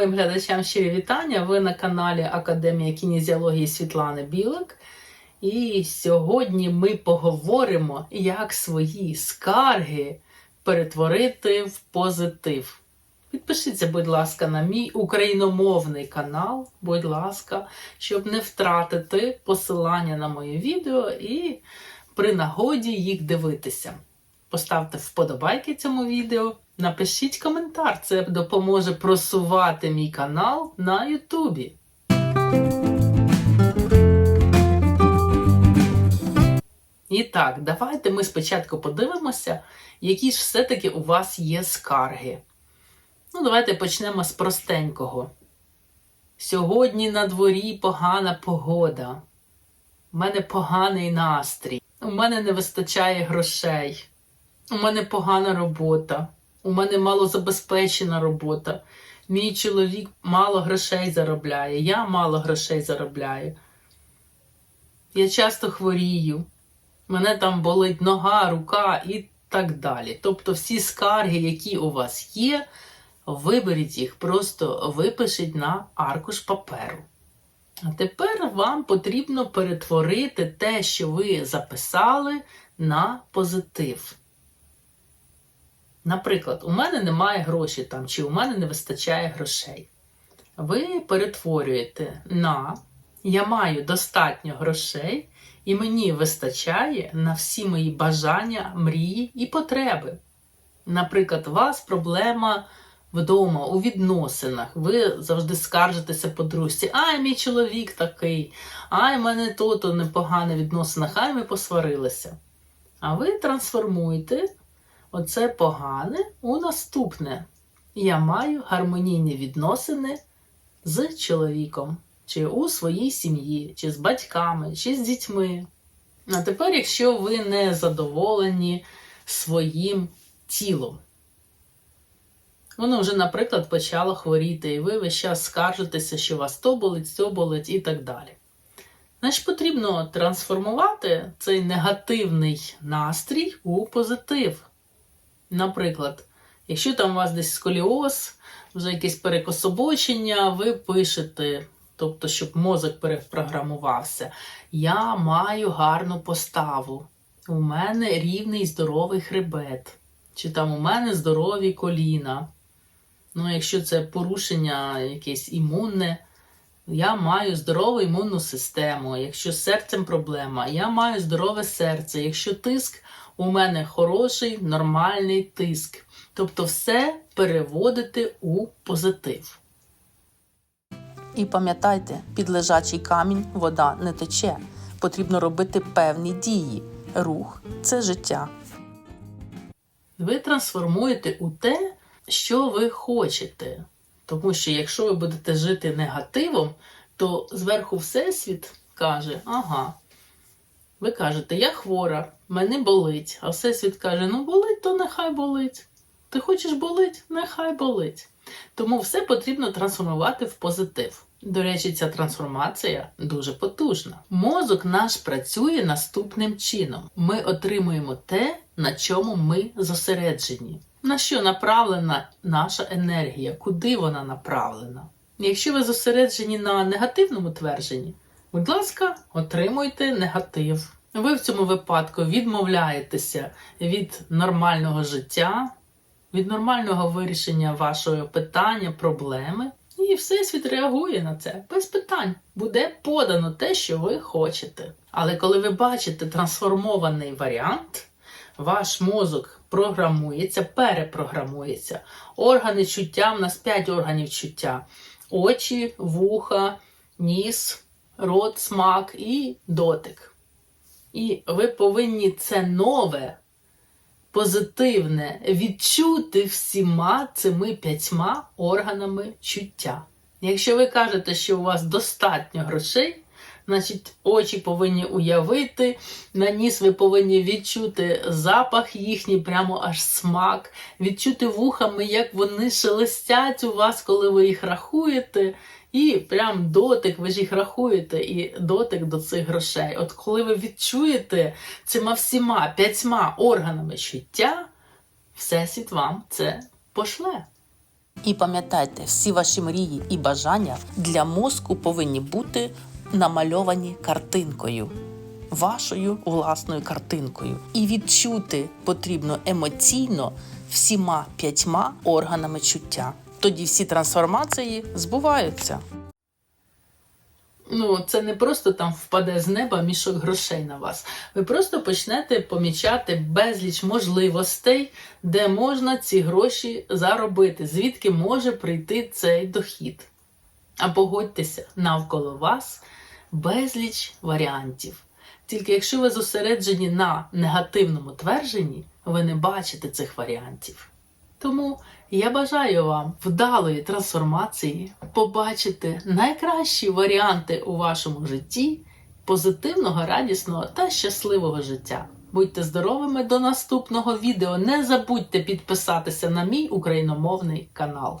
моїм глядачам щирі вітання. Ви на каналі Академія кінезіології Світлани Білик. І сьогодні ми поговоримо, як свої скарги перетворити в позитив. Підпишіться, будь ласка, на мій україномовний канал, будь ласка, щоб не втратити посилання на моє відео і при нагоді їх дивитися. Поставте вподобайки цьому відео, напишіть коментар, це допоможе просувати мій канал на Ютубі. І так, давайте ми спочатку подивимося, які ж все-таки у вас є скарги. Ну, давайте почнемо з простенького. Сьогодні на дворі погана погода. У мене поганий настрій. У мене не вистачає грошей. У мене погана робота. У мене малозабезпечена робота. Мій чоловік мало грошей заробляє. Я мало грошей заробляю. Я часто хворію. Мене там болить нога, рука і так далі. Тобто всі скарги, які у вас є, виберіть їх, просто випишіть на аркуш паперу. А тепер вам потрібно перетворити те, що ви записали, на позитив. Наприклад, у мене немає грошей там, чи у мене не вистачає грошей. Ви перетворюєте на я маю достатньо грошей, і мені вистачає на всі мої бажання, мрії і потреби. Наприклад, у вас проблема вдома, у відносинах. Ви завжди скаржитеся подружці, ай, мій чоловік такий, ай, в мене то-то непогане відносинах, ай ми посварилися. А ви трансформуєте оце погане у наступне. Я маю гармонійні відносини з чоловіком, чи у своїй сім'ї, чи з батьками, чи з дітьми. А тепер, якщо ви не задоволені своїм тілом, воно вже, наприклад, почало хворіти, і ви весь час скаржитеся, що вас то болить, то болить і так далі. Значить, потрібно трансформувати цей негативний настрій у позитив. Наприклад, якщо там у вас десь сколіоз, вже якесь перекособочення, ви пишете, тобто, щоб мозок перепрограмувався. Я маю гарну поставу. У мене рівний здоровий хребет. Чи там у мене здорові коліна. Ну, якщо це порушення якесь імунне, я маю здорову імунну систему. Якщо з серцем проблема, я маю здорове серце. Якщо тиск, у мене хороший, нормальний тиск. Тобто все переводити у позитив. І пам'ятайте, під лежачий камінь вода не тече. Потрібно робити певні дії. Рух це життя. Ви трансформуєте у те, що ви хочете. Тому що якщо ви будете жити негативом, то зверху Всесвіт каже: ага, ви кажете, я хвора, мене болить. А Всесвіт каже: ну болить, то нехай болить. Ти хочеш болить? Нехай болить. Тому все потрібно трансформувати в позитив. До речі, ця трансформація дуже потужна. Мозок наш працює наступним чином: ми отримуємо те, на чому ми зосереджені. На що направлена наша енергія, куди вона направлена? Якщо ви зосереджені на негативному твердженні, будь ласка, отримуйте негатив. Ви в цьому випадку відмовляєтеся від нормального життя, від нормального вирішення вашого питання, проблеми. І всесвіт реагує на це без питань. Буде подано те, що ви хочете. Але коли ви бачите трансформований варіант, ваш мозок програмується, перепрограмується. Органи чуття, в нас 5 органів чуття: очі, вуха, ніс, рот, смак і дотик. І ви повинні це нове, позитивне відчути всіма цими п'ятьма органами чуття. Якщо ви кажете, що у вас достатньо грошей, значить очі повинні уявити, на ніс ви повинні відчути запах їхній, прямо аж смак, відчути вухами, як вони шелестять у вас, коли ви їх рахуєте. І прям дотик, ви ж їх рахуєте, і дотик до цих грошей. От коли ви відчуєте цими всіма п'ятьма органами чуття, Всесвіт вам це пошле. І пам'ятайте, всі ваші мрії і бажання для мозку повинні бути намальовані картинкою, вашою власною картинкою. І відчути потрібно емоційно всіма п'ятьма органами чуття. Тоді всі трансформації збуваються. Ну, це не просто там впаде з неба мішок грошей на вас. Ви просто почнете помічати безліч можливостей, де можна ці гроші заробити, звідки може прийти цей дохід. А погодьтеся, навколо вас безліч варіантів. Тільки якщо ви зосереджені на негативному твердженні, ви не бачите цих варіантів. Тому я бажаю вам вдалої трансформації, побачити найкращі варіанти у вашому житті, позитивного, радісного та щасливого життя. Будьте здоровими до наступного відео. Не забудьте підписатися на мій україномовний канал.